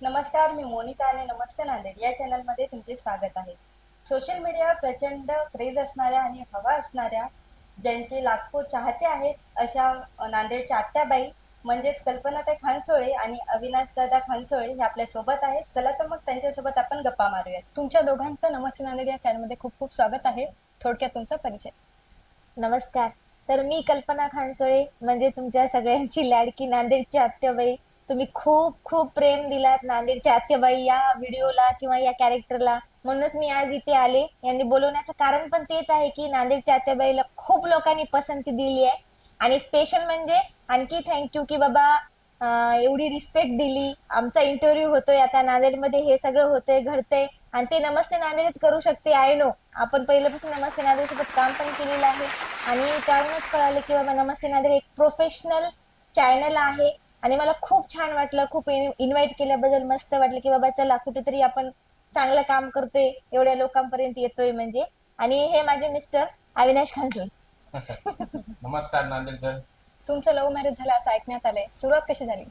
नमस्कार मी मोनिका आणि नमस्ते नांदेड. या चॅनलमध्ये तुमचे स्वागत आहे. सोशल मीडियावर प्रचंड क्रेज असणाऱ्या आणि हवा असणाऱ्या ज्यांचे लाखो चाहते आहेत अशा नांदेडच्या आत्याबाई म्हणजेच कल्पनाताई खानसोळे आणि अविनाश दादा खानसोळे हे आपल्यासोबत आहेत. चला तर मग त्यांच्यासोबत आपण गप्पा मारूयात. तुमच्या दोघांचं नमस्ते नांदेड या चॅनलमध्ये खूप खूप स्वागत आहे. थोडक्यात तुमचा परिचय. नमस्कार. तर मी कल्पना खानसोळे म्हणजे तुमच्या सगळ्यांची लाडकी नांदेडची आत्याबाई तुम्ही खूप खूप प्रेम दिलात नांदेडच्या आत्याबाई या व्हिडिओला किंवा या कॅरेक्टरला म्हणूनच मी आज इथे आले. यांनी बोलवण्याचं कारण पण तेच आहे की नांदेडच्या आत्याबाईला खूप लोकांनी पसंती दिली आहे. आणि स्पेशल म्हणजे आणखी थँक्यू की बाबा एवढी रिस्पेक्ट दिली. आमचा इंटरव्ह्यू होतोय. आता नांदेडमध्ये हे सगळं होतंय घडतंय. आणि ते नमस्ते नांदेडच करू शकते आय नो आपण पहिल्यापासून नमस्ते नांदेड सोबत काम पण केलेलं आहे. आणि त्यावरूनच कळालं की बाबा नमस्ते नांदेड एक प्रोफेशनल चॅनल आहे. आणि मला खूप छान वाटलं खूप इन्व्हाइट केल्याबद्दल मस्त वाटलं की बाबा चला कुठेतरी आपण चांगलं काम करतोय एवढ्या लोकांपर्यंत येतोय म्हणजे. आणि हे माझे मिस्टर अविनाश खानसोळ नमस्कार नांदेडकर. तुमचं लव्ह मॅरेज झालं असं ऐकण्यात आलंय. सुरुवात कशी झाली?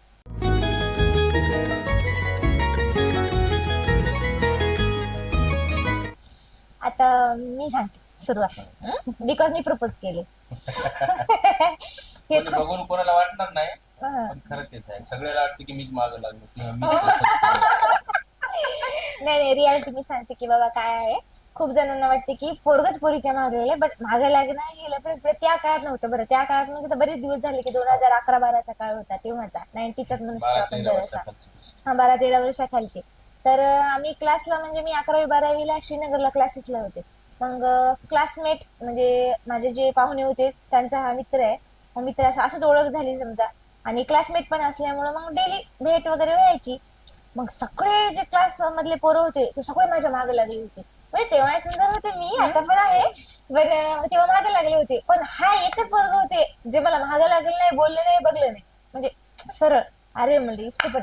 आता मी सांगते सुरुवात. बिकॉज मी प्रपोज केले. हे कोणी बघून कोणाला वाटणार नाही. पण खरं तेच आहे. सगळ्याला वाटतं की मीच मागं लागलो. किंवा मीच propose केलं. नाही नाही रियालिटी मी सांगते की बाबा काय आहे. खूप जणांना वाटते की पोरगच पोरीच्या मागे गेले बट मागे लागणं गेलं पण पण त्या काळात नव्हतं बरं. त्या काळात म्हणजे आता बरेच दिवस झाले की दोन हजार अकरा बाराचा काळ होता तेव्हाचा. नाईन्टीचा म्हणतो बारा आपण तेरा जरासा. वर्षाखालची गोष्ट. हा बारा तेरा वर्षाखालचे. तर अं, आम्ही क्लासला म्हणजे मी अकरावी बारावीला श्रीनगरला क्लासेसला होते. मग क्लासमेट म्हणजे माझे जे पाहुणे होते त्यांचा हा मित्र आहे. मित्र असं असंच ओळख झाली समजा. आणि क्लासमेट पण असल्यामुळं मग डेली भेट वगैरे व्हायची. मग सगळे जे क्लास मधले पोरं होते ते सगळे माझ्या मागे लागले होते. म्हणजे तेव्हा सुंदर होते मी आता पण आहे. पण तेव्हा मागे लागले होते. पण हा एकच वर्ग होते जे मला मागे लागले नाही बोलले नाही बघले नाही. म्हणजे सरळ. अरे म्हणजे इष्ट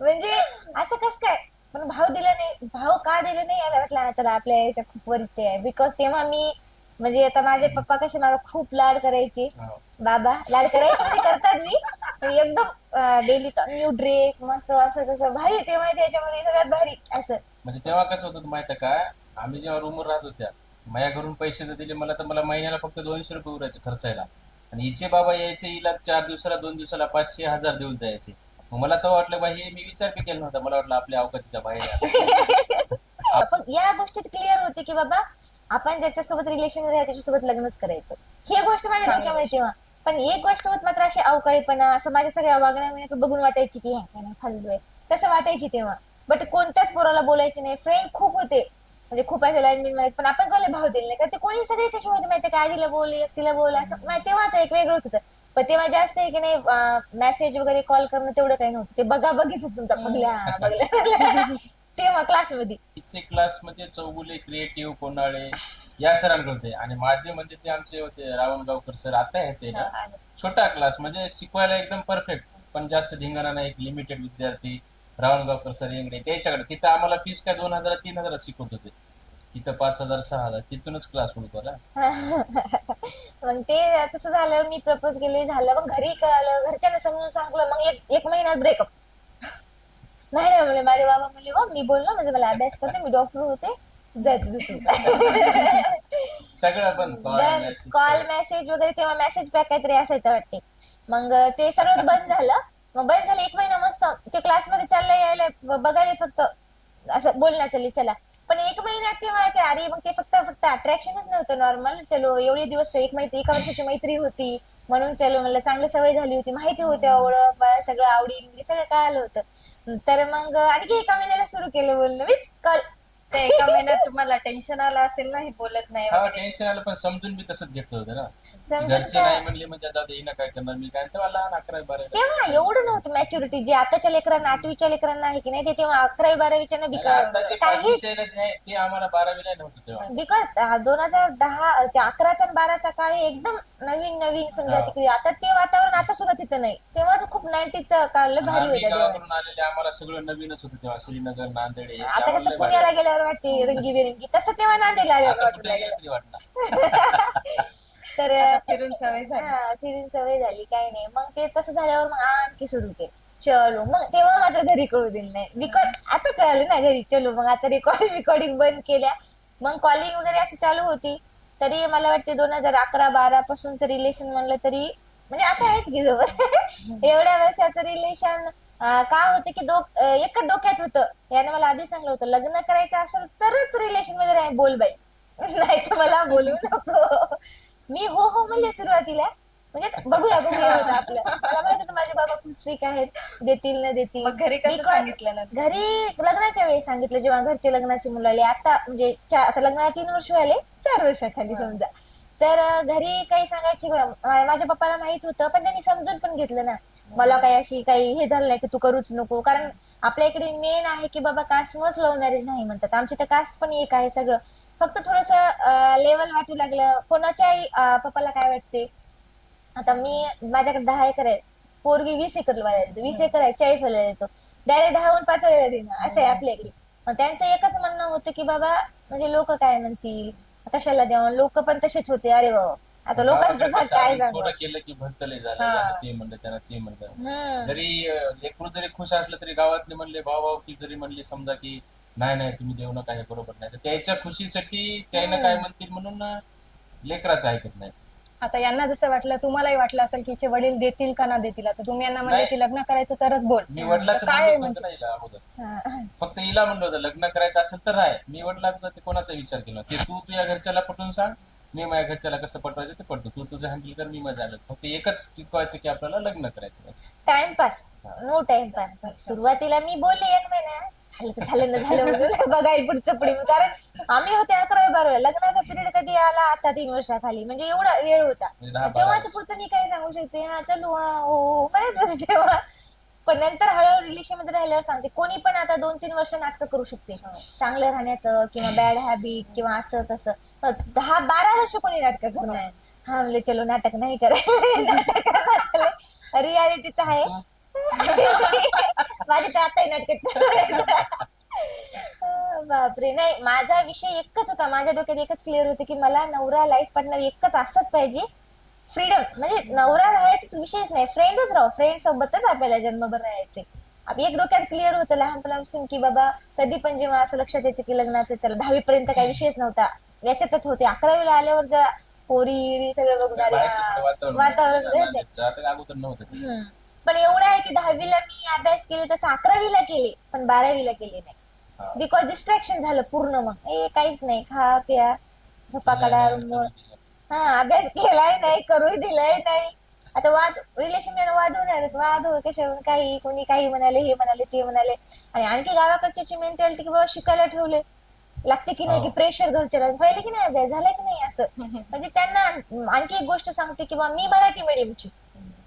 म्हणजे असं कस काय? पण भाव दिला नाही. भाव का दिले नाही? याला वाटलं चला आपल्या याच्या खूप परिचय आहे. बिकॉज तेव्हा मी म्हणजे आता माझे पप्पा कसे मला खूप लाड करायचे. हो. बाबा लाड करायचे करतात मी. पण एकदम डेलीचा न्यू ड्रेस मस्त असं तसं भारी तेव्हाच्या याच्यामध्ये सगळ्यात भारी असं. म्हणजे तेव्हा कसं होतं माहिती का? आम्ही जेव्हा रूमवर राहत होत्या माझ्या घरून पैसे जर दिले मला तर मला महिन्याला फक्त दोनशे रुपये उरायचे खर्चायला. आणि हिचे बाबा यायचे हिला चार दिवसाला दोन दिवसाला पाचशे हजार देऊन जायचे. मग मला तर वाटलं बा हे मी विचार बी केला नव्हता. मला वाटलं आपल्या अवकाशाच्या बाहेर आहे. पण या गोष्टीत क्लिअर होते की बाबा आपण ज्याच्यासोबत रिलेशन आहे त्याच्यासोबत लग्नच करायचं. ही गोष्ट माझ्या डोक्यामध्ये तेव्हा. पण एक गोष्ट होत मात्र अशी अवकाळीपणा असं माझ्या सगळ्या वागण्या बघून वाटायची की हे काय नाही फालतू तसं वाटायची तेव्हा. बट कोणत्याच पोराला बोलायचे नाही. फ्रेंड खूप होते. म्हणजे खूप असे लाईन बिन मारायचे पण आपण कोणाला भाव दिले नाही. का ते कोणी सगळे कसे होते माहिती का? आजीला बोल तिला बोल असं. तेव्हाच एक वेगळंच होतं. पण तेव्हा जास्त आहे की नाही मेसेज वगैरे कॉल करणं तेवढं काही नव्हतं. ते बघा बघीच तुमचा बघल्या बघल्या. तेव्हा क्लासमध्ये हिचे क्लास म्हणजे चौगुले क्रिएटिव्ह कोणाळे या सरांकडे होते. आणि माझे म्हणजे ते आमचे होते रावणगावकर सर. आता आहेत ते ना. छोटा क्लास म्हणजे शिकवायला एकदम परफेक्ट पण जास्त धिंगाणा नाही एक लिमिटेड विद्यार्थी रावणगावकर सर यांकडे त्याच्याकडे तिथं आम्हाला फीस काय दोन हजार तीन हजार शिकवत होते. तिथं पाच हजार सहा हजार तिथूनच क्लास होतो ना मग ते तसं झालं मी प्रपोज केले झालं. मग घरी कळालं घरच्यांना समजून सांगलं. मग एक एक महिन्यात ब्रेकअप नाही नाही म्हणले माझे बाबा म्हणले "हो, मी बोललो म्हणजे मला अभ्यास करते मी डॉक्टर होते. तू कॉल मेसेज वगैरे तेव्हा मेसेज पॅक काहीतरी असायचं वाटते. मग ते सगळं बंद झालं. मग बंद झालं एक महिना मस्त ते क्लासमध्ये चाललं यायला ब- बघायला फक्त असं बोलण्यात चालली चला. पण एक महिन्यात तेव्हा ते अरे मग ते फक्त फक्त अट्रॅक्शनच नव्हतं नॉर्मल चलो एवढे दिवस एक मैत्री एका वर्षाची मैत्री होती. म्हणून चलो मला चांगली सवय झाली होती. माहिती होती ओळख बा- सगळं आवडी सगळं कळालं होतं. तर मग आणखी एका महिन्याला सुरू केलं बोलणं. मीच कॉल ते एका महिन्यात तुम्हाला टेन्शन आलं असेल ना हे बोलत नाही हा वगैरे. टेन्शन आलं पण समजून बी तसंच घेतलं होतं ना. घरचे नाही म्हणले म्हणजे जाऊ दे हिनं काय करणार? मी काय तेव्हा लहान अकरा बारा तेव्हा एवढं नव्हतं मॅच्युरिटी जे आताच्या लेकरांना आठवीच्या लेकरांना आहे की नाही ते तेव्हा अकरावी बारावीच्या ना आताचे काहीच पाचवीचे जे आहे ते आम्हाला बारावीला नव्हतं तेव्हा. बिकॉज दोन हजार दहा ते अकराचा आणि बाराचा काळ हे एकदम नवीन नवीन समजा हा. तिकडे. आता ते वातावरण आता सुद्धा तिथं नाही. तेव्हाच खूप नाईन्टीचा लय आणि भारी आम्ही होता तेव्हा. गावाकडून आलेले आम्हाला सगळं नवीनच होतं तेव्हा श्रीनगर नांदेड हे आता त्यामुळे कसं लय पुण्याला. गेल्यावर वाटते रंगीबेरंगी तसं तेव्हा नांदेडला आल्यावर आता वाटू कुठे लागलं गेलं तरी वाटणार. तर आता फिरून सवय झाली. हा, फिरून सवय झाली काही नाही. मग ते तसं झाल्यावर मग आणखी सुरू केलं. चलो मग तेव्हा मात्र घरी कळू दिलं नाही. बिकॉज आता कळलं ना घरी. चलो मग आता रेकॉर्डिंग रेकॉर्डिंग बंद केल्या. मग कॉलिंग वगैरे असं चालू होती. तरी मला वाटते दोन हजार अकरा बारा पासूनचं रिलेशन म्हणलं तरी म्हणजे आता आहेच की जवळ. एवढ्या वर्षाचं रिलेशन का होतं की दो एकच डोक्यात होतं. याने मला आधी सांगलं होतं लग्न करायचं असेल तरच रिलेशनमध्ये राह बोल बाई. नाही तर मला बोलू नको. मी हो हो म्हणले सुरुवातीला. म्हणजे बघूया बघूया होतं आपलं. मला माहीत होतं माझे बाबा खूप स्ट्रिक आहेत. देतील ना देतील. घरी सांगितलं ना घरी लग्नाच्या वेळी सांगितलं जेव्हा घरचे लग्नाची मुलं आले. आता म्हणजे आता लग्नाला तीन वर्ष आले चार वर्षाखाली समजा. तर घरी काही सांगायची माझ्या पप्पाला माहीत होतं पण त्यांनी समजून पण घेतलं ना. मला काही अशी काही हे झालं नाही की तू करूच नको. कारण आपल्या इकडे मेन आहे की बाबा कास्टमुळेच लव्ह मॅरेज नाही म्हणतात. आमची तर कास्ट पण एक आहे सगळं. फक्त थोडस लेवल वाटू लागलं. कोणाच्याही पप्पाला काय वाटते? आता मी माझ्याकडे दहा एकर आहे. पोरगी वीस एकर वाया वीस एकर आहे चाळीस वाला देतो. डायरेक्ट दहाहून पाच वेळेला देणं असं आहे आपल्याकडे मग त्यांचं एकच म्हणणं होतं की बाबा म्हणजे लोक काय म्हणतील? कशाला द्यावं लोक पण तसेच होते. अरे बाबा. आता लोकांचं कसं काय थोडं केलं की भरतले झालं. हा. ते म्हणलं त्यानं ते म्हणलं. हम्म. जरी लेकरू जरी खुश असलं तरी गावातले म्हणले भाऊ भाऊ की जरी म्हणले समजा की नाही नाही तुम्ही देऊ नका हे बरोबर नाही. तर त्याच्या खुशीसाठी त्यानं काय म्हणतील म्हणून लेकराचं ऐकत नाही आता यांना जसं वाटलं तुम्हालाही वाटलं असेल की हिचे वडील देतील का ना देतील? आता तुम्ही यांना म्हणले नाही. की लग्न करायचं तरच बोल. मी वडिलाचं काय म्हणलं म्हणजे होतं ना हिला अगोदर. हा. फक्त हिला म्हणलं होतं लग्न करायचं असेल तर आहे मी वडिलांचा ते कोणाचा विचार केला ते तू तुझ्या घरच्याला पटवून सांग मी माझ्या घरच्याला कसं पटवायचं ते पटतो तू तुझं हँडल कर मी माझं handle. फक्त एकच टिकवायचं की आपल्याला लग्न करायचं. टाइमपास नो टाइमपास सुरुवातीला मी बोलले एक महिना. झालं तर झालं ना झालं म्हणून बघायला पुढचं पुढे कारण आम्ही होते अकरावी बारावी लग्नाचा पिरियड कधी आला? आता तीन वर्षाखाली. म्हणजे एवढा वेळ होता. म्हणजे दहा बारा तेव्हाच वर्ष. पुढचं मी काय सांगू शकते. हा चलू हा हो हो बरेच होते तेव्हा. पण नंतर हळूहळू रिलेशनमध्ये राहिल्यावर सांगते. कोणी पण आता दोन तीन वर्ष नाटक करू शकते. चांगलं राहण्याचं किंवा बॅड हॅबिट किंवा असं तसं. अं, दहा बारा वर्ष कोणी नाटक करणार हा म्हणले चलो नाटक नाही करायचं. नाटक रियालिटीच आहे. माझी तर आताही नाटक बापरे. नाही माझा विषय एकच होता. माझ्या डोक्यात एकच क्लिअर होते की मला नवरा लाईफ पार्टनर एकच असंच पाहिजे. फ्रीडम म्हणजे नवरा राहायचा विषयच नाही. फ्रेंडच राहू. फ्रेंड सोबतच आपल्याला जन्मभर राहायचे एक डोक्यात क्लिअर होतं लहानपणापासून की बाबा कधी पण जेव्हा असं लक्षात यायचं की लग्नाचं चला दहावी पर्यंत काही विषयच नव्हता. याच्यातच होते. अकरावीला आल्यावर जरा पोरी सगळं. थोडं वातावरण पण एवढं आहे की दहावीला मी अभ्यास केले तसं अकरावीला केले पण बारावीला केले नाही. बिकॉज डिस्ट्रॅक्शन झालं पूर्ण मग. ए काहीच नाही खा प्या झोपा काढा रूमवर हा अभ्यास केलाय नाही करूही दिलाय नाही. आता वाद रिलेशन वाद होणारच. वाद हो कशावरून काही कोणी काही म्हणाले हे म्हणाले ते म्हणाले. आणि आणखी गावाकडच्याची मेंटॅलिटी की बाबा शिकायला ठेवले लागते की नाही की. प्रेशर घरच्याला. व्हायला की नाही अभ्यास? झालाय की नाही असं? म्हणजे त्यांना आणखी एक गोष्ट सांगते की बा मी मराठी mediumची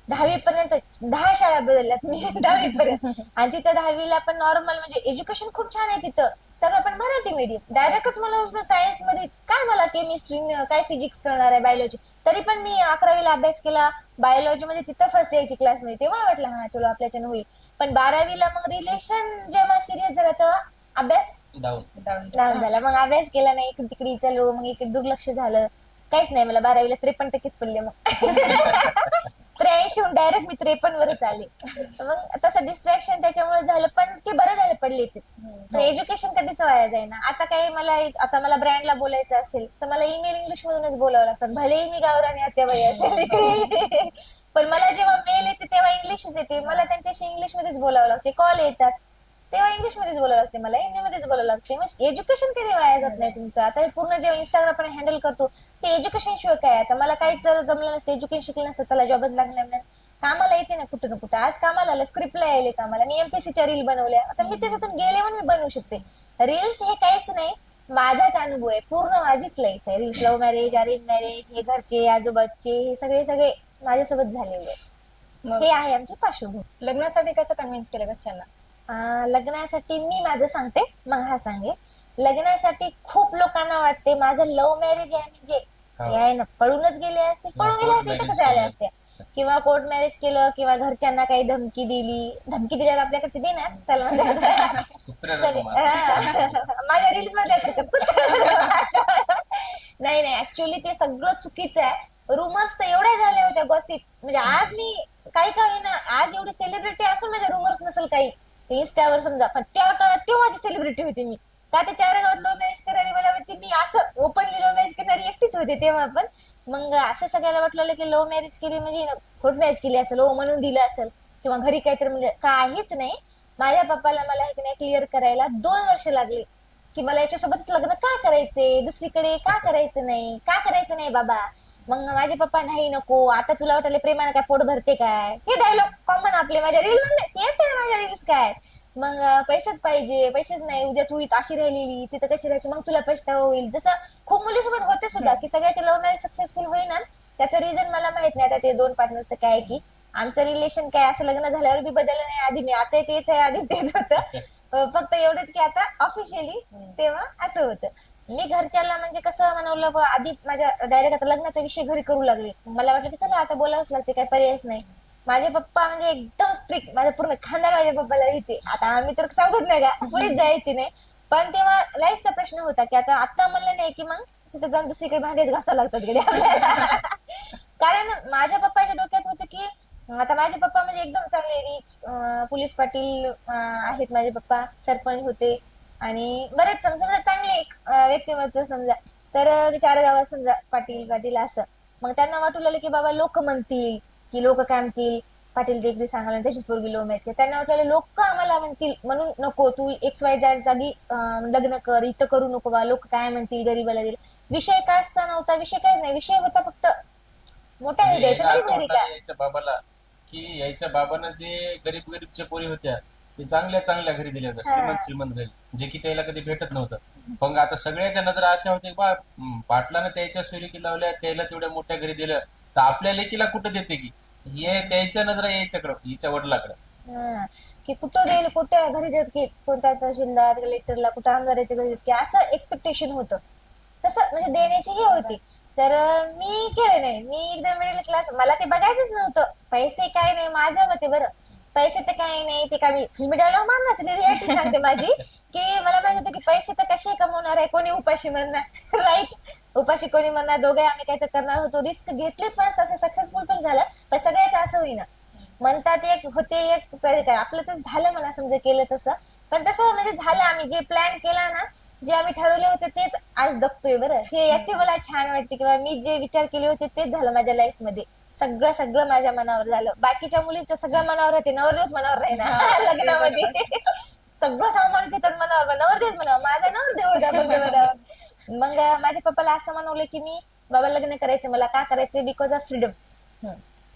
दहावी पर्यंत दहा शाळा बदलल्यात मी दहावी पर्यंत आणि तिथं दहावीला पण नॉर्मल म्हणजे एज्युकेशन खूप छान आहे तिथं. सगळं पण मराठी मीडियम डायरेक्टच मला सायन्समध्ये. काय मला केमिस्ट्री काय फिजिक्स करणार आहे बायोलॉजी तरी पण मी अकरावीला अभ्यास केला. बायोलॉजी मध्ये तिथं फर्स्ट यायची क्लासमध्ये. तेव्हा वाटलं हा चलो आपल्याच्यानं होईल. पण बारावीला मग रिलेशन जेव्हा सिरियस झाला तेव्हा अभ्यास डाऊन झाला. मग अभ्यास केला नाही. इकडे तिकडे चलो मग इकडे दुर्लक्ष झालं. काहीच नाही मला बारावीला त्रेपन्न टक्केच पडले मग. त्र्याऐंशी डायरेक्ट मी त्रेपन्न वरच आले. मग तसं डिस्ट्रॅक्शन त्याच्यामुळे झालं पण ते बरं झालं पडले तेच. पण एज्युकेशन कधीच वाया जाईना. आता काही मला आता मला ब्रँडला बोलायचं असेल तर मला ईमेल इंग्लिश मधूनच बोलावं लागतं. भलेही मी गावरानी आत्याबाई असेल. पण मला जेव्हा मेल येते तेव्हा इंग्लिशच येते. मला त्यांच्याशी इंग्लिश मध्येच बोलावं लागते. कॉल येतात. तेव्हा इंग्लिश मध्येच बोलावं लागते मला हिंदीमध्येच बोलावं लागते. मग एज्युकेशन कधी वाया जात नाही तुमचं. आता हे पूर्ण जेव्हा इंस्टाग्राम आपण हँडल करतो ते एज्युकेशन शिवाय काय आता मला काहीच जर जमलं नसतं एज्युकेशन शिकलं नसतं चला जॉबच लागणार नाही. कामाला येते ना कुठं ना कुठं. आज कामाला आलं स्क्रिप्टला यायले कामाला. मी एमपीसीच्या रील बनवल्या. आता मी त्याच्यातून गेले म्हणून मी बनवू शकते. रील्स हे काहीच नाही. माझाच अनुभव आहे. पूर्ण माझीच लाईफ आहे reels love marriage arrange marriage हे घरचे आजोबाचे हे सगळे सगळे माझ्यासोबत झालेले हे आहे आमची पार्श्वभूमी. लग्नासाठी कसं कन्व्हिन्स केलं घरच्यांना अं, लग्नासाठी मी माझं सांगते मग हा सांगे लग्नासाठी खूप लोकांना वाटते माझं लव्ह मॅरेज आहे म्हणजे हा. हे आहे ना पळूनच गेले असते पळून गेले court असते तर marriage कसे आले केलं. असते किंवा कोर्ट मॅरेज केलं किंवा घरच्यांना काही धमकी दिली धमकी दिल्यावर आपल्याकडचे देणार चला कुत्र्याचा सगळे कुमार. हा. माझ्या रील मध्ये असं का? कुत्रा. नाही नाही ऍक्च्युली ते सगळं चुकीचं आहे रुमर्स तर एवढ्या झाल्या होत्या गॉसिप म्हणजे आज मी काही काही ना आज एवढी सेलिब्रिटी असून माझ्या रूम नसेल काही इंस्टावर समजा पण त्या काळात तेव्हा सेलिब्रिटी होती मी. का त्या चार गावात लो मॅरेज करायला मला वाटते मी असं ओपनली लो मॅरेज करणारी एकटीच होते तेव्हा पण. मग असं सगळ्याला वाटलं की लो मॅरेज केली म्हणजे खोट मॅरेज केली असेल ओ म्हणून दिलं असेल किंवा घरी काहीतरी म्हणजे काहीच नाही. माझ्या पप्पाला मला हे नाही क्लिअर करायला दोन वर्ष लागली. की मला याच्यासोबत लग्न का करायचंय? दुसरीकडे का करायचं नाही? का करायचं नाही बाबा? मग माझे पप्पा नाही नको. आता तुला वाटलं प्रेमानं काय पोट भरते काय? हे डायलॉग कॉमन आपले. माझ्या रील मधले तेच आहे माझ्या रील्स काय. मग पैसेच पाहिजे. पैसेच नाही. उद्या तू इथं अशी राहिलेली तिथं कशी राहायची? मग तुला पछतावा होईल. जसं खूप मुलीसोबत होते सुद्धा की सगळ्याचे लव्ह मॅरेज सक्सेसफुल होईना. त्याचं रिझन मला माहीत नाही. आता ते दोन पार्टनरचं काय की आमचं रिलेशन काय असं लग्न झाल्यावर बी बदललं नाही आधी मी. आता तेच आहे आधी तेच होतं. फक्त एवढंच की आता ऑफिशियली तेव्हा असं होतं. मी घरच्याला म्हणजे कसं म्हणवलं आधी माझ्या डायरेक्ट आता लग्नाचा विषय घरी करू लागले. मला वाटलं की चला आता बोलावंच लागते काही पर्यायच नाही. माझे पप्पा म्हणजे एकदम स्ट्रिक्ट माझा पूर्ण खांदा माझ्या पप्पाला येते आता आम्ही तर सांगत नाही का पुढेच जायची नाही. पण तेव्हा लाईफचा प्रश्न होता की आता आता म्हणलं नाही की मग तिथे जाऊन दुसरीकडे भांडेच घासा लागतात आपल्याला. कारण माझ्या पप्पाच्या डोक्यात होतं की आता माझे पप्पा म्हणजे एकदम चांगले रिच पोलीस पाटील आहेत माझे पप्पा सरपंच होते. आणि बरेच सम- समजा चांगले एक, व्यक्तिमत्व समजा. तर चार गावात समजा पाटील पाटील असं. मग त्यांना वाटू लागलं की बाबा लोक म्हणतील की लोक काय म्हणतील? पाटील जे एकदी सांगायला तशीच पोरगी लो मॅच त्यांना वाटलं लोक आम्हाला म्हणतील म्हणून नको तू एक्स वाय जागी लग्न कर इथं करू नको बा लोक काय म्हणतील गरीबाला दिल विषय कास्टचा नव्हता विषय काहीच नाही. विषय होता फक्त मोठ्या द्यायचं बाबाला की याच्या बाबानं जे गरीब गरीबच्या पोरी होत्या ते चांगल्या चांगल्या घरी दिल्या होत्या. श्रीमंत श्रीमंत घरी जे की त्याला कधी भेटत नव्हतं. पण आता सगळ्याच्या नजरा अशा होत्या की बा पाटलानं त्याच्या सोयरीकी लावल्या त्याला तेवढ्या मोठ्या घरी दिलं तर आपल्या लेकीला कुठं देते की? हे त्याच्या नजरा याच्याकडं हिच्या वडिलाकडं. की कुठं देईल कुठं घरी देत की कोणत्या तहसीलदार कलेक्टरला कुठं आमदाराच्या घरी देत की असं एक्सपेक्टेशन होतं. तसं म्हणजे देण्याची हे होती. तर मी केलं नाही. मी एकदम मिडल क्लास मला ते बघायचंच नव्हतं. पैसे काय नाही माझ्या मते बरं. पैसे तर काही नाही ते काय मी फिल्मी डायलॉग मानणार रियालिटी सांगते माझी. की मला माहीत होतं की पैसे तर कसे कमवणार आहे कोणी उपाशी म्हणणार राईट उपाशी कोणी म्हणणार दोघे आम्ही काय तर करणार होतो. रिस्क घेतले पण तसं सक्सेसफुल पण झालं पण सगळ्याच असं होईना. म्हणतात एक होते एक काय? आपलं तर झालं म्हणा समजा केलं तसं. पण तसं म्हणजे झालं आम्ही. जे प्लॅन केला ना जे आम्ही ठरवले होते तेच आज जगतोय बरं. हे याचे मला छान वाटते किंवा मी जे विचार केले होते तेच झालं माझ्या लाईफमध्ये. सगळं सगळं माझ्या मनावर झालं. बाकीच्या मुलींचं सगळं मनावर होते. नवरदेवच मनावर राहीना लग्नामध्ये. सगळं सामान घेतात मनावर पण नवरदेवच मनावर. माझा नवरदेव होता मनावर. मग माझ्या पप्पाला असं म्हणवलं की मी बाबा लग्न करायचं मला का करायचं बिकॉज ऑफ फ्रीडम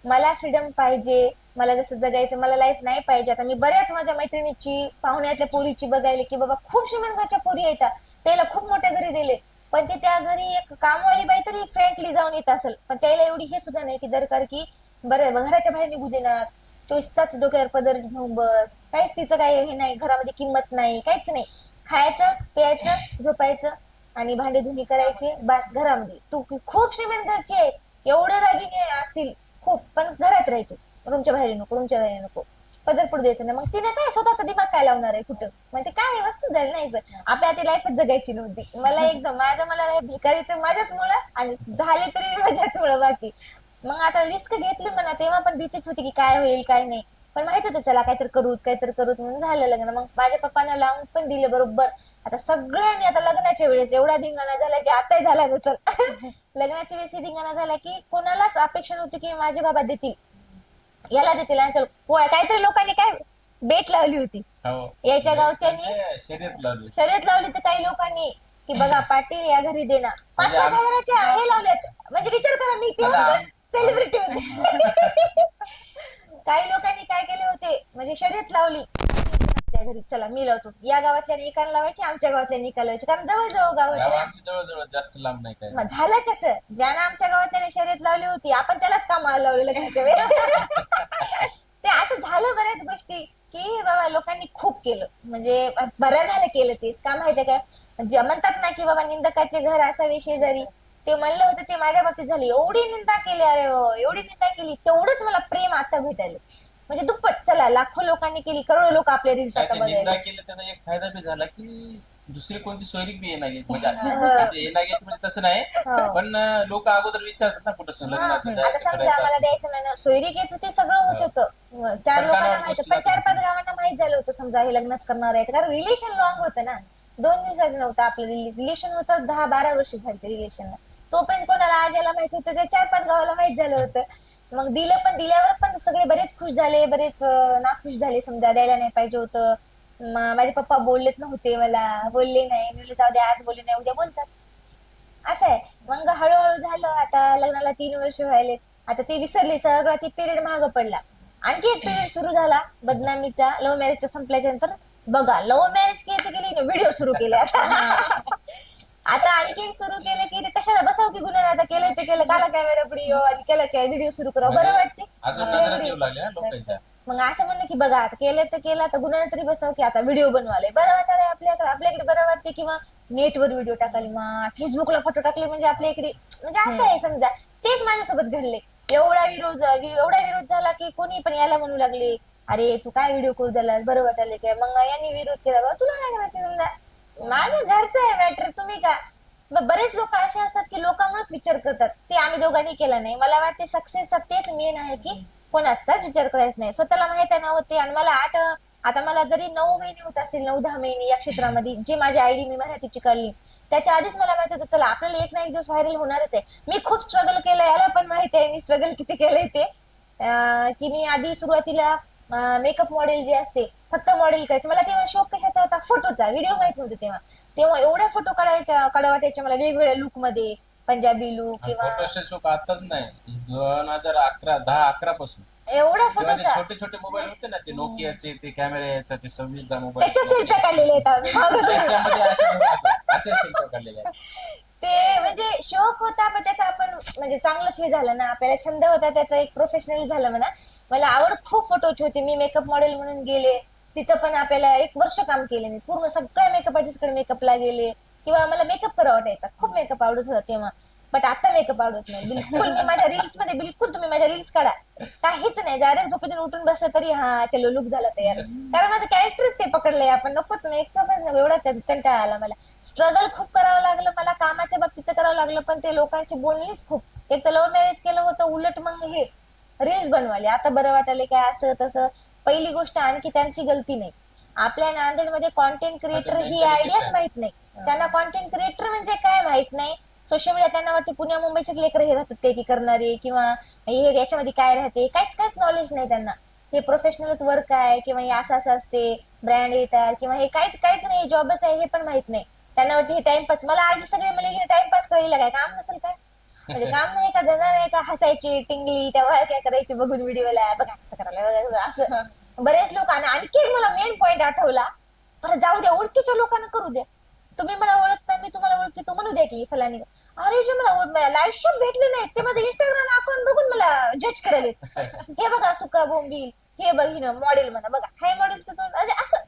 मला फ्रीडम पाहिजे. मला जसं जगायचं मला लाईफ नाही पाहिजे. आता मी बऱ्याच माझ्या मैत्रिणीची पाहुण्यातल्या पोरीची बघायला की बाबा खूप श्रीमंत घरच्या पोरी येतात त्याला खूप मोठ्या घरी दिले. पण ते त्या घरी एक कामवाली बाई तरी फ्रेंडली जाऊन येत असेल. पण त्याला एवढी हे सुद्धा नाही की दरकार की बरं घराच्या बाहेर निघू देणार चोवीस तास डोक्यावर पदर घेऊन बस. काहीच तिचं काही हे नाही घरामध्ये किंमत नाही काहीच नाही. खायचं प्यायचं झोपायचं आणि भांडे धुणी करायची बस घरामध्ये. तू खूप श्रीमंत घरची आहेस. एवढं जागी असतील खूप पण घरात राहतो रूमच्या बाहेर नको रूमच्या बाहेर नको. पदर पडू द्यायचं नाही. मग तिने काय स्वतःचा दिमाग काय लावणार आहे कुठं? मग ते काय वस्तू झाली नाही आपल्या ती लाईफच जगायची नव्हती. मला एकदम माझं मला भिकारी तर माझ्याच मुळे आणि झाले तरी माझ्याच मुळे बाकी. मग आता रिस्क घेतली म्हणा तेव्हा पण भीतीच होती की काय होईल काय नाही. पण माहीत होतं चला काहीतरी करू काहीतरी करू म्हणून झालं लग्न. मग माझ्या पप्पांना लावून पण दिले बरोबर. आता सगळ्यांनी आता लग्नाच्या वेळेस एवढा धिंगाणा झाला की आताही झाला नसल. लग्नाच्या वेळेस हे धिंगाणा झाला की कोणालाच अपेक्षा नव्हती की माझे बाबा देतील. याला देतील आणि चल पोळ्या. काहीतरी लोकांनी काय बेट लावली होती. हो. याच्या गावच्यानी म्हणजे शर्यत लावली. शर्यत लावली तर काही लोकांनी. की बघा पाटील या घरी देणार पाच म्हणजे पाच आम- हजाराचे हे लावलेत म्हणजे विचार करा मी तेव्हा सेलिब्रिटी होते. काही लोकांनी काय केले होते? म्हणजे शर्यत लावली. त्या घरी चला मी लावतो. या गावातल्या एकाला लावायची आमच्या गावातल्या एका लावायची. कारण जवळ जवळ गाव जवळ जास्त लांब नाही काय मग झालं कसं? ज्यानं आमच्या गावातल्या शर्यत लावली होती आपण त्यालाच कामाला लावलं लग्नाच्या वेळेस. ते असं झालं बऱ्याच गोष्टी की बाबा लोकांनी खूप केलं. म्हणजे बरं झालं केलं तेच. का माहितीये का? जे म्हणतात ना की बाबा निंदकाचे घर असावे शेजारी. ते म्हणलं होतं ते माझ्या बाबतीत झाली. एवढी निंदा केली अरे हो एवढी निंदा केली तेवढंच मला प्रेम आता भेटायला म्हणजे दुप्पट. चला लाखो लोकांनी केली करोडो लोक आपले रील्स आता बघायला. केली त्याचा एक फायदा बी झाला की दुसरी कोणती सोयरीक बी येणार घेत म्हणजे म्हणजे येणार घेत म्हणजे तसं नाही. हो. पण लोक अगोदर विचारतात ना कुठं लग्नाचं आता जायचं समजा करायचं आम्हाला असं. द्यायचं सोयरीक येत होते सगळं होत होतं. चार पण लोकांना माहीत गोष्टी पण चार पाच गावांना माहीत झालं होतं समजा हे लग्नच करणार आहेत. कारण रिलेशन लॉंग होतं ना. दोन दिवसाचं नव्हतं आपलं रिलेशन होतं दहा बारा वर्ष झाली रिलेशनला तोपर्यंत कोणाला आजाला माहीत होतं ते चार पाच गावाला माहीत झालं होतं. मग दिलं पण दिल्यावर पण सगळे बरेच खुश झाले बरेच अं, नाखुश झाले. समजा द्यायला नाही पाहिजे होतं. माझे पप्पा बोललेच नव्हते मला. बोलले नाही. मी म्हणलं, जाऊ दे आज बोलले नाही उद्या बोलतात. असं आहे. मग हळूहळू झालं. आता लग्नाला तीन वर्ष व्हायले आता ते विसरले सगळा. ते पिरियड मागं पडला. आणखी एक पिरियड सुरू झाला बदनामीचा. लव्ह मॅरेजचा संपल्याच्या नंतर बघा लव्ह मॅरेज केली व्हिडिओ सुरू केले आता. आता आणखी एक सुरू केलं की ते कशाला बसाव की गुन्हा आता केलं ते केलं. काला कॅमेरा व्हिडिओ आणि केलं काय व्हिडिओ सुरू करा बरं वाटते अजून नजरात. येऊ लोकांच्या. मग असं म्हणलं की बघा आता केलं तर केलं आता गुन्हा तरी बसाव की आता व्हिडिओ बनवाले बरं वाटायला आपल्याकडे. आपल्याकडे बरं वाटते किंवा नेटवर व्हिडिओ टाकले मग फेसबुकला फोटो टाकले म्हणजे आपल्या इकडे. म्हणजे असं आहे समजा. तेच माझ्यासोबत घडले एवढा विरोध एवढा विरोध झाला की कोणी पण याला म्हणू लागले अरे तू काय व्हिडिओ करू दिला बरं वाटायला काय मग यांनी विरोध केला. "बा, तुला काय करायचं समजा? माझं घरचं आहे मॅटर तुम्ही का ब- बरेच लोक असे असतात की लोकांमुळेच विचार करतात. ते आम्ही दोघांनी केला नाही. मला वाटते सक्सेस तेच मेन आहे की कोणाचाच विचार करायचा नाही. स्वतःला माहीत आहे ना होते. आणि मला आठ आता मला जरी नऊ महिने होत असतील नऊ दहा महिने या क्षेत्रामध्ये जी माझी आयडी मी मराठीची कळली त्याच्या आधीच मला माहीत होतं चला आपल्याला एक ना एक दिवस व्हायरल होणारच आहे. मी खूप स्ट्रगल केलं याला पण माहिती आहे. मी स्ट्रगल किती केलंय ते. अं, की मी आधी सुरुवातीला मेकअप मॉडेल जे असते फक्त मॉडेल करायचे. मला तेव्हा शोक कशाचा होता फोटोचा व्हिडिओ माहीत नव्हते तेव्हा. तेव्हा एवढ्या फोटो काढायच्या काढा वाटायच्या मला वेगवेगळ्या लुकमध्ये पंजाबी लुक किंवा फोटोचे शोक आताच नाही. दोन हजार अकरा दहा अकरा पासून. एवढ्या तेव्हा ते फोटोचा छोटे छोटे मोबाईल होते ना ते नोकियाचे ते कॅमेरा याचा ते सव्वीस दहा मोबाईल त्याच्या सेल्फ्या काढलेल्या आहेत आम्ही. मागं. त्याच्यामध्ये असे. असे काढलेले आहेत. ते म्हणजे शौक होता पण त्याचा आपण म्हणजे चांगलंच हे झालं ना. आपल्याला छंद होता त्याचा एक प्रोफेशनल झालं म्हणा. मला आवड खूप फोटोची होती. मी मेकअप मॉडेल म्हणून गेले. तिथं पण आपल्याला एक वर्ष काम केले मी. पूर्ण सगळ्या मेकअप आर्टिस्टकडे मेकअपला गेले किंवा मला मेकअप करावा वाटायचा खूप मेकअप आवडत होता तेव्हा. बट आता मेकअप आवडत नाही. बिलकुल मी माझ्या रील्समध्ये बिलकुल तुम्ही माझ्या रील्स काढा. काहीच नाही. डायरेक्ट झोपेतून उठून बसलं तरी हा चलो लुक झाला तयार. कारण माझं कॅरेक्टरच ते पकडलंय आपण. नकोच मेकअपच नको एवढा कंटाळा आला मला. स्ट्रगल खूप करावं लागलं. मला कामाच्या बाबतीत करावं लागलं. पण ते लोकांची बोलणीच खूप. एक तर लव्ह मॅरेज केलं होतं. उलट मग हे रील्स बनवाले. आता बरं वाटायला काय असं तसं. पहिली गोष्ट आणखी त्यांची गलती नाही. आपल्या नांदेडमध्ये कॉन्टेंट क्रिएटर ही आयडियाच. माहीत नाही. त्यांना कॉन्टेंट क्रिएटर म्हणजे काय माहीत नाही? सोशल मीडिया त्यांना वाटते पुण्या मुंबईचेच लेकर हे राहतात ते की करणारे किंवा हे याच्यामध्ये काय राहते? काहीच काहीच नॉलेज नाही त्यांना. हे प्रोफेशनलच वर्क आहे किंवा हे असं असं असते ब्रँड येतात किंवा हे काहीच काहीच नाही जॉबच आहे हे पण माहीत नाही. त्यांना वाटते हे टाइमपास मला आधी सगळे मला हे टाइमपास करायला काय काम नसेल काय म्हणजे काम नाही का देणार आहे का? हसायची टिंगली तेव्हा काय करायची बघून व्हिडिओला बघा असं करायला बघा असं बरेच लोक आणि आणखी एक मला मेन पॉइंट आठवला. बरं जाऊ द्या ओळखीच्या लोकांना करू द्या. तुम्ही मला ओळखता मी तुम्हाला ओळखते म्हणू द्या की फलानी. अरे जे मला लाईव्ह भेटले नाही ते माझं इंस्टाग्राम अकाउंट बघून मला जज करायला हे बघा सुका बोंबील. हे बघ मॉडेल म्हणा बघा. हे मॉडेलचं तोंड म्हणजे असं.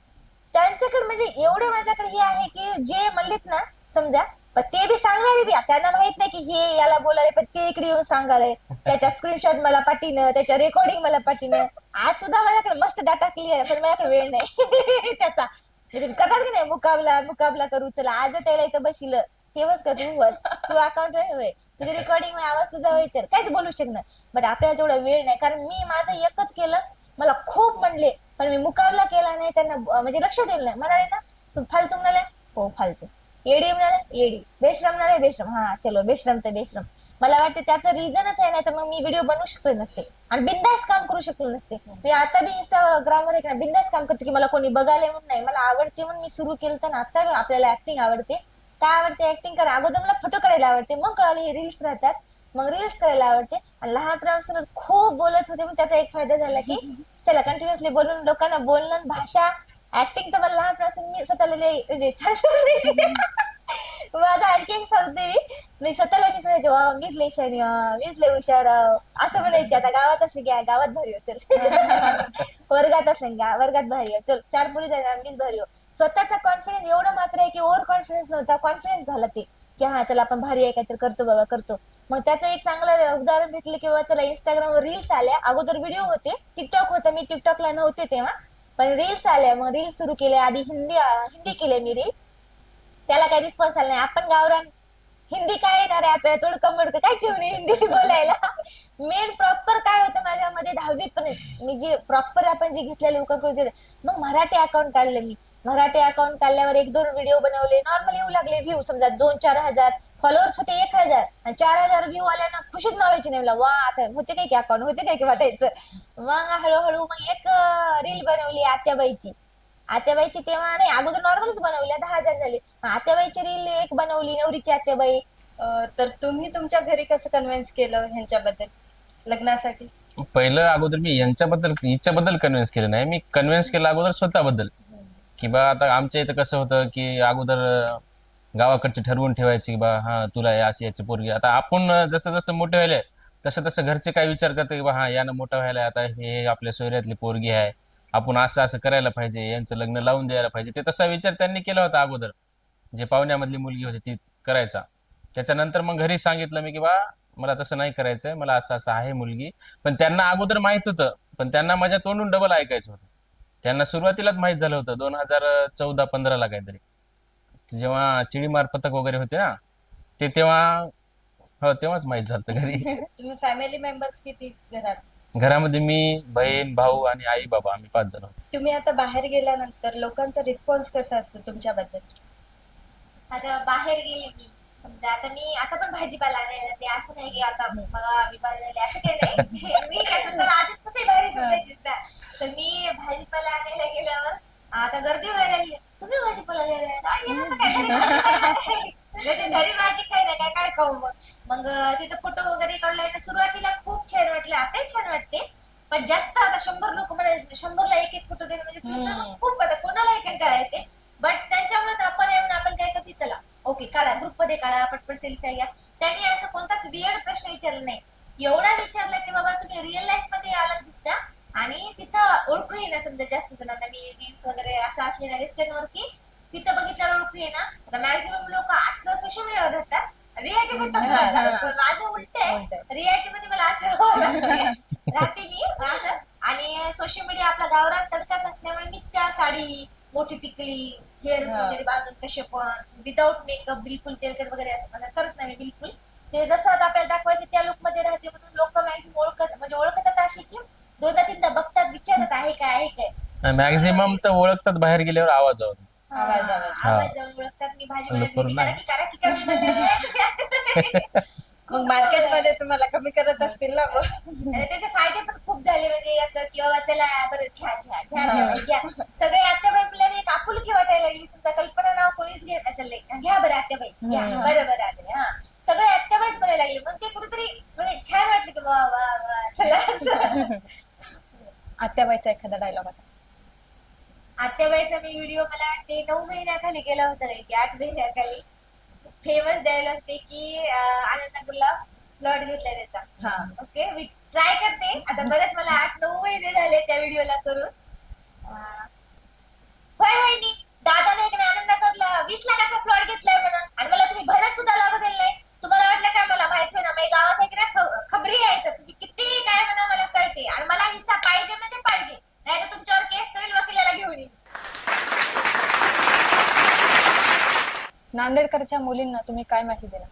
त्यांच्याकडे म्हणजे एवढे माझ्याकडे हे आहे की जे म्हणलेत ना समजा पण ते बी सांगणारे बी. त्यांना माहीत नाही की हे याला बोलायला पण ते इकडे येऊन सांगाले. त्याच्या स्क्रीनशॉट मला पाठीनं त्याच्या रेकॉर्डिंग मला पाठीनं. आज सुद्धा माझ्याकडे मस्त डाटा क्लिअर आहे पण माझ्याकडे वेळ नाही. त्याचा. म्हणजे की नाही मुकाबला मुकाबला करू चला आज त्याला इथं बसिल तेव्हाच का तू बस तू अकाउंट होय. तुझी रेकॉर्डिंग आवाज तुझा व्हायचं काहीच बोलू शकणार. बट आपल्याला तेवढा वेळ नाही. कारण मी माझं एकच केलं. मला खूप म्हणले. पण मी मुकाबला केला नाही त्यांना म्हणजे लक्ष दिलं नाही. म्हणाले ना तू फालतू म्हणाले? हो फालतू. एडी म्हणाले एडी बेश्रम म्हणाले बेश्रम. हा चलो बेश्रम तर बेश्रम. मला वाटते त्याचं रिझनच आहे नाही तर मग मी व्हिडिओ बनवू शकले नसते. आणि बिंदास काम करू शकले नसते. म्हणजे मी आता बी इंस्टाग्रामवर एक बिंदास काम करते की मला कोणी बघायला म्हणून नाही. मला आवडते म्हणून मी सुरू केलं तर आता आपल्याला ऍक्टिंग आवडते. काय आवडते ऍक्टिंग करा अगोदर मला फोटो काढायला आवडते. मग कळाले हे रील्स राहतात. मग रील्स करायला आवडते. आणि लहानपणापासूनच खूप बोलत होते. मग त्याचा एक फायदा झाला की चला कंटिन्युअसली बोलून लोकांना बोलणं भाषा ऍक्टिंग तर मला लहानपणापासून मी स्वतःला लई म्हणजे छान समजायची. माझं आणखी एक सांगते मी मी स्वतःला मी सांगायचे वा मीच शहाणी हा, मीच लई हुशार हा." असं म्हणायचे आता गावात असले की "आ, गावात भारी हो चल वर्गात असले की "आ, वर्गात भारी हो चल चार पुरी जाणार मीच भारी हो स्वतःचा कॉन्फिडन्स एवढं मात्र आहे की ओव्हर कॉन्फिडन्स नव्हता कॉन्फिडन्स झाला ते की हा चला आपण भारी आहे काहीतरी करतो बाबा करतो मग त्याचं एक चांगलं उदाहरण भेटलं किंवा चला इंस्टाग्रामवर रील्स आल्या अगोदर व्हिडिओ होते टिकटॉक होतं मी टिकटॉकला नव्हते तेव्हा पण रील्स आल्या. मग रील्स सुरू केले. आधी हिंदी हिंदी केले मी रील त्याला काही रिस्पॉन्स आला नाही. आपण गावरान. हिंदी काय येणार आहे आपल्याला? थोडं कमडक काय ठेवणे हिंदी बोलायला? मेन प्रॉपर काय होतं माझ्यामध्ये? दहावी पण मी जे प्रॉपर आपण जे घेतलेले लोकांकडून मग मराठी अकाउंट काढलं मी. मराठी अकाउंट काढल्यावर एक दोन व्हिडिओ बनवले. नॉर्मल येऊ लागले व्ह्यू समजा दोन चार हजार. फॉलोअर्स होते एक हजार. आणि चार हजार व्ह्यू आल्यानं खुशीच मावायची नाही. मला वा आता होते काय की अकाउंट होते काय की वाटायचं? मग हळूहळू मग एक रील बनवली आत्याबाईची. आत्याबाईची तेव्हा नाही अगोदर नॉर्मलच बनवल्या. दहा हजार झाले. आत्याबाईची रील एक बनवली नवरीची आत्याबाई. तर तुम्ही तुमच्या घरी कसं कन्व्हिन्स केलं ह्यांच्याबद्दल? लग्नासाठी? पहिलं अगोदर मी यांच्याबद्दल हिच्याबद्दल कन्व्हिन्स केलं नाही. मी कन्व्हिन्स केलं अगोदर स्वतःबद्दल. की बा आता आमच्या इथं कसं होतं की अगोदर गावाकडचे ठरवून ठेवायचे की बा हा तुला या अशी याची पोरगी. आता आपण जसं जसं मोठे व्हायले तसं तसं घरचे काय विचार करते की बा हा यानं मोठं व्हायला आता हे आपल्या सोयऱ्यातली पोरगी आहे. आपण असं असं करायला पाहिजे यांचं लग्न लावून द्यायला पाहिजे. ते तसा विचार त्यांनी केला होता अगोदर. जे पाहुण्यामधली मुलगी होती ती करायचा. त्याच्यानंतर मग घरी सांगितलं मी की बा मला तसं नाही करायचंय मला असं असं आहे मुलगी. पण त्यांना अगोदर माहीत होतं पण त्यांना माझ्या तोंडून डबल ऐकायचं होतं. त्यांना सुरुवातीलाच माहीत झालं होतं दोन हजार चौदा पंधराला काहीतरी. जेव्हा चिडीमार पथक वगैरे होते ना ते तेव्हा हो तेव्हाच माहीत झालं होतं घरी. तुम्ही फॅमिली मेंबर्स किती घरात? घरामध्ये मी बहीण भाऊ आणि आई बाबा आम्ही पाच जण. तुम्ही आता बाहेर गेल्यानंतर लोकांचा रिस्पॉन्स कसा असतो तुमच्याबद्दल? आता बाहेर गेले मी. समजा आता मी आता पण भाजीपाला आणायला जाते. असं नाही की आता मला मी बाहेर झाले असं काही नाही. मी काय स्वतःला आधीच कसं बाहेर समजायचीच ना तर मी भाजीपाला आणायला गेल्यावर आता गर्दी व्हायला तुम्ही काय भाजी. म्हणजे घरी भाजी खाय ना काय काय खाऊ मग? मग तिथं फोटो वगैरे काढलाय तर सुरुवातीला खूप छान वाटलं. आताही छान वाटते. पण जास्त आता शंभर लोक म्हणाले शंभरला एक एक फोटो देणं म्हणजे. खूप आता कोणालाही कंटाळा येते बट त्यांच्यामुळेच आपण येऊन आपण काय करते चला ओके काढा ग्रुपमध्ये काढा पटपट सेल्फी घ्या त्यांनी असं कोणताच वियर्ड प्रश्न विचारला नाही. एवढा विचारला की बाबा तुम्ही रिअल लाईफमध्ये आलात दिसता आणि तिथं ओळखू येईना समजा जास्त जणांना मी जीन्स वगैरे असं असले ना वेस्टर्न वर की तिथं बघितल्यावर ओळखू येईना आता मॅक्झिमम लोक असं सोशल मीडियावर राहतात रियालिटी मध्ये तसं राहतात. पण माझं उलट आहे. रियालिटी मध्ये मला असं. राहते मी असं आणि सोशल मीडिया आपला गावरान तडकाच असल्यामुळे मी त्या साडी मोठी टिकली हेअर्स. वगैरे बांधून कसे पण विदाऊट मेकअप बिलकुल तेलकट वगैरे असं म्हणजे करत नाही बिलकुल ते जसं आता आपल्याला दाखवायचं त्या लुकमध्ये राहते म्हणून लोक मॅक्झिमम ओळखत म्हणजे ओळखतात अशी की दोनदा तीनदा बघतात विचारत आहे काय आहे काय मॅक्झिमम तर ओळखतात बाहेर गेल्यावर आवाज आवाज आवाज, आवाज. आवाज जाऊन ओळखतात मी भाजी लोक करून बनवली, नाही. करा की करा की कमी बनवली. मग मार्केटमध्ये तुम्हाला कमी करत असतील ना मग आणि त्याचे फायदे पण खूप झाले म्हणजे याचं की बाबा चला बरं महिन्याखाली गेला होता रे की आठ महिन्याखाली फेमस डायलॉग ते की अं, आनंदपूरला प्लॉट घेतलाय त्याचा. ओके मी ट्राय करते. आता बरेच मला आठ नऊ महिने झाले त्या व्हिडिओला करून अं, होय वहिनी दादाने एक आनंदनगरला वीस लाखाचा फ्लॉट घेतलाय म्हणून आणि मला तुम्ही भरत सुद्धा लागू दिलं नाही तुम्हाला वाटलं काय मला माहीत होय ना मी गावात एक ना ख- खबरी आहे तर तुम्ही कितीही काय म्हणा मला कळते आणि मला हिस्सा पाहिजे म्हणजे पाहिजे नाही तर तुमच्यावर केस करेल वकिलाला घेऊन येईल नांदेडकरच्या मुलींना तुम्ही काय मेसेज देणार?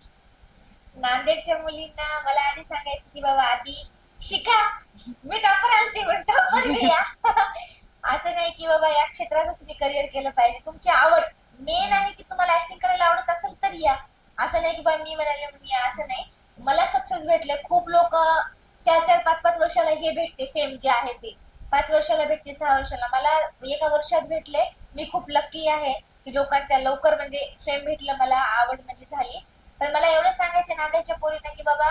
नांदेडच्या मुलींना मला आधी सांगायचं की बाबा आधी शिका. मी टॉपर आणते पण टॉपर या असं नाही की बाबा या क्षेत्रातच तुम्ही करिअर केलं पाहिजे. तुमची आवड मेन आहे की तुम्हाला ऍक्टिंग करायला आवडत असेल तर या. असं नाही की बाबा मी म्हणाले म्हणून या असं नाही. मला सक्सेस भेटले. खूप लोक चार चार पाच पाच वर्षाला हे भेटते फेम जे आहे ते. पाच वर्षाला भेटते सहा वर्षाला. मला एका वर्षात भेटले. मी खूप लक्की आहे. की लोकांच्या लवकर म्हणजे फेम भेटलं मला आवड म्हणजे झाली. पण मला एवढं सांगायचं नांदेडच्या पोरीनं की बाबा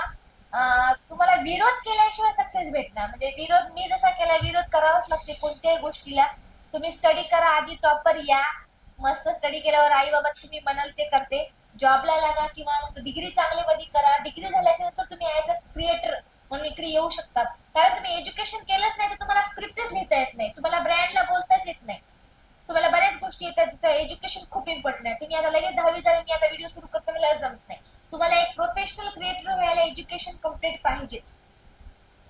तुम्हाला विरोध केल्याशिवाय सक्सेस भेटणार. म्हणजे विरोध मी जसा केला विरोध करावाच लागते कोणत्याही गोष्टीला. तुम्ही स्टडी करा आधी टॉपर या. मस्त स्टडी केल्यावर आई बाबा तुम्ही म्हणाल ते करते. जॉबला लागा किंवा मग डिग्री चांगली मध्ये करा. डिग्री झाल्याच्यानंतर तुम्ही ऍज अ क्रिएटर म्हणून इकडे येऊ शकता. कारण तुम्ही एज्युकेशन केलंच नाही तर तुम्हाला स्क्रिप्टच लिहिता येत नाही. तुम्हाला ब्रँडला बोलताच येत नाही. तुम्हाला गोष्टी येतात तिथं. एज्युकेशन खूप इम्पॉर्टंट आहे. तुम्ही आता लगेच दहावी झाले मी आता व्हिडिओ सुरू करतो मला जमत नाही. तुम्हाला एक प्रोफेशनल क्रिएटर व्हायला एज्युकेशन कंप्लीट पाहिजेच.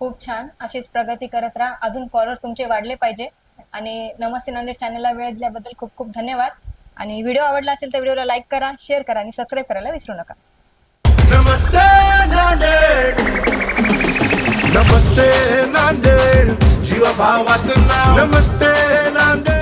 खूप छान. अशीच प्रगती करत राहा. अजून फॉलोअर तुमचे वाढले पाहिजे. आणि नमस्ते नांदेड चॅनलला वेळ दिल्याबद्दल खूप खूप धन्यवाद. आणि व्हिडिओ आवडला असेल तर व्हिडिओला लाईक करा शेअर करा आणि सबस्क्राईब करायला विसरू नका. नमस्ते नांदेड. नमस्ते नांदेड. जीवा भावाचं नाव. नमस्ते नांदेड.